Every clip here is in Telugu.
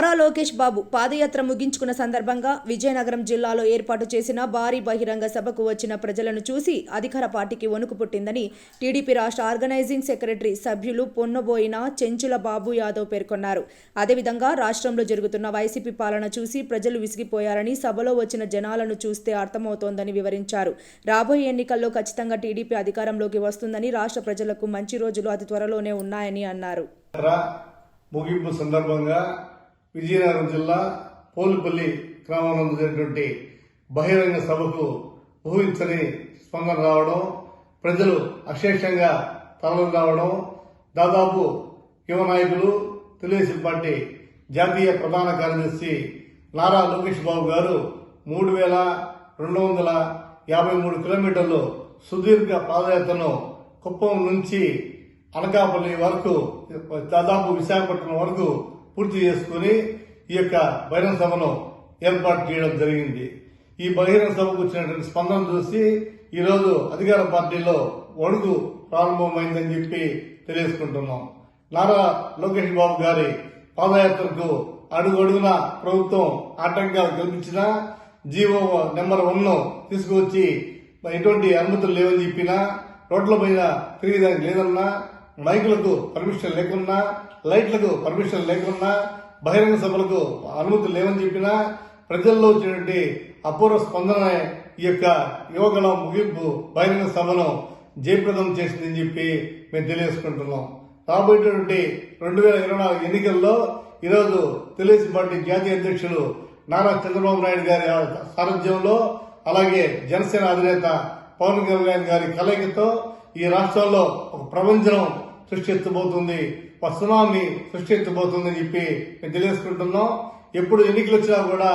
లోకేష్ బాబు పాదయాత్ర ముగించుకున్న సందర్భంగా విజయనగరం జిల్లాలో ఏర్పాటు చేసిన భారీ బహిరంగ సభకు వచ్చిన ప్రజలను చూసి అధికార పార్టీకి వణుకు పుట్టిందని టీడీపీ రాష్ట్ర ఆర్గనైజింగ్ సెక్రటరీ సభ్యులు పొన్నబోయిన చెంచుల బాబు యాదవ్ పేర్కొన్నారు. అదేవిధంగా రాష్ట్రంలో జరుగుతున్న వైసీపీ పాలన చూసి ప్రజలు విసిగిపోయారని సభలో వచ్చిన జనాలను చూస్తే అర్థమవుతోందని వివరించారు. రాబోయే ఎన్నికల్లో ఖచ్చితంగా టీడీపీ అధికారంలోకి వస్తుందని రాష్ట్ర ప్రజలకు మంచి రోజులు అతి త్వరలోనే ఉన్నాయని అన్నారు. ముగింపు సందర్భంగా విజయనగరం జిల్లా పోలిపల్లి గ్రామంలో జరిగినటువంటి బహిరంగ సభకు ఊహించని స్పందన రావడం ప్రజలు అశేషంగా తరలి రావడం దాదాపు యువ నాయకులు తెలుగుదేశం పార్టీ జాతీయ ప్రధాన కార్యదర్శి నారా లోకేష్ బాబు గారు మూడు వేల రెండు వందల యాభై మూడు కిలోమీటర్లు సుదీర్ఘ పాదయాత్రను కుప్పం నుంచి అనకాపల్లి వరకు దాదాపు విశాఖపట్నం వరకు పూర్తి చేసుకుని ఈ యొక్క బహిరంగ సభను ఏర్పాటు చేయడం జరిగింది. ఈ బహిరంగ సభకు వచ్చినటువంటి స్పందన చూసి ఈరోజు అధికార పార్టీలో వణుకు ప్రారంభమైందని చెప్పి తెలియజేసుకుంటున్నాం. నారా లోకేష్ బాబు గారి పాదయాత్రకు అడుగు అడుగున ప్రభుత్వం ఆటంకాలు కల్పించినా జీవో నెంబర్ వన్ తీసుకువచ్చి ఎటువంటి అనుమతులు లేవని చెప్పినా రోడ్ల పైన తిరిగేదానికి లేదన్నా మైకులకు పర్మిషన్ లేకున్నా లైట్లకు పర్మిషన్ లేకున్నా బహిరంగ సభలకు అనుమతులు లేవని చెప్పినా ప్రజల్లో వచ్చినటువంటి అపూర్వ స్పందన ఈ యొక్క యువకుల ముగింపు బహిరంగ సభను జయప్రదం చేసిందని చెప్పి మేము తెలియజేసుకుంటున్నాం. రాబోయేటువంటి రెండు వేల ఇరవై నాలుగు ఎన్నికల్లో ఈరోజు తెలుగుదేశం పార్టీ జాతీయ అధ్యక్షులు నారా చంద్రబాబు నాయుడు గారి సారథ్యంలో అలాగే జనసేన అధినేత పవన్ కళ్యాణ్ గారి కలయికతో ఈ రాష్ట్రంలో ఒక ప్రపంచం సృష్టించబోతుంది ఒక సునామీ సృష్టించబోతుందని చెప్పి మేము తెలియజేసుకుంటున్నాం. ఎప్పుడు ఎన్నికలు వచ్చినా కూడా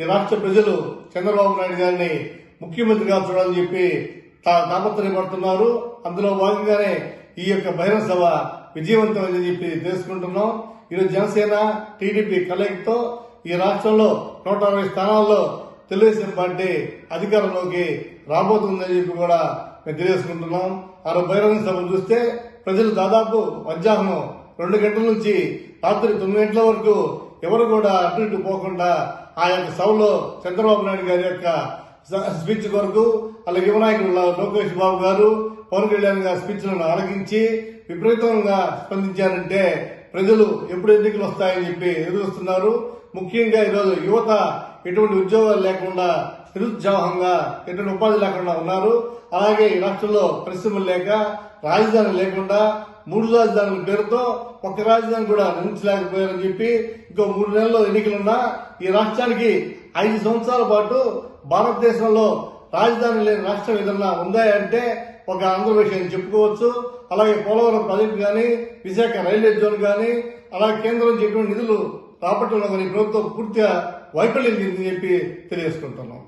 ఈ రాష్ట్ర ప్రజలు చంద్రబాబు నాయుడు గారిని ముఖ్యమంత్రిగా చూడాలని చెప్పి తాపత్రయపడుతున్నారు. అందులో భాగంగానే ఈ యొక్క బహిరంగ సభ విజయవంతమైందని చెప్పి తెలుసుకుంటున్నాం. ఈరోజు జనసేన టీడీపీ కలయికతో ఈ రాష్ట్రంలో నూట అరవై స్థానాల్లో తెలుగుదేశం పార్టీ అధికారంలోకి రాబోతుందని చెప్పి కూడా మేము తెలియజేసుకుంటున్నాం. ఆ రోజు బహిరంగ సభను చూస్తే ప్రజలు దాదాపు మధ్యాహ్నం రెండు గంటల నుంచి రాత్రి తొమ్మిది గంటల వరకు ఎవరు కూడా అటు ఇటు పోకుండా ఆ యొక్క సభలో చంద్రబాబు నాయుడు గారి యొక్క స్పీచ్ కొరకు అలాగే యువనాయకుడు లోకేష్ బాబు గారు పవన్ కళ్యాణ్ గారి స్పీచ్లను ఆలకించి విపరీతంగా స్పందించారంటే ప్రజలు ఎప్పుడు ఎన్నికలు వస్తాయని చెప్పి ఎదురుస్తున్నారు. ముఖ్యంగా ఈరోజు యువత ఎటువంటి ఉద్యోగాలు లేకుండా నిరుత్సాహంగా ఎటువంటి ఉపాధి లేకుండా ఉన్నారు. అలాగే ఈ రాష్ట్రంలో పరిశ్రమలు లేక రాజధాని లేకుండా మూడు రాజధానుల పేరుతో ఒక్క రాజధాని కూడా నిర్మించలేకపోయారని చెప్పి ఇంకో మూడు నెలల్లో ఎన్నికలున్నా ఈ రాష్ట్రానికి ఐదు సంవత్సరాల పాటు భారతదేశంలో రాజధాని లేని రాష్ట్రం ఏదన్నా ఉందా అంటే ఒక ఆంధ్రప్రదేశ్ చెప్పుకోవచ్చు. అలాగే పోలవరం ప్రాజెక్టు కానీ విశాఖ రైల్వే జోన్ కానీ అలాగే కేంద్రం చెప్పిన నిధులు రాబట్టడంలో కానీ ప్రభుత్వం పూర్తిగా వైఫల్యం చెందిందని చెప్పి తెలియజేసుకుంటున్నాం.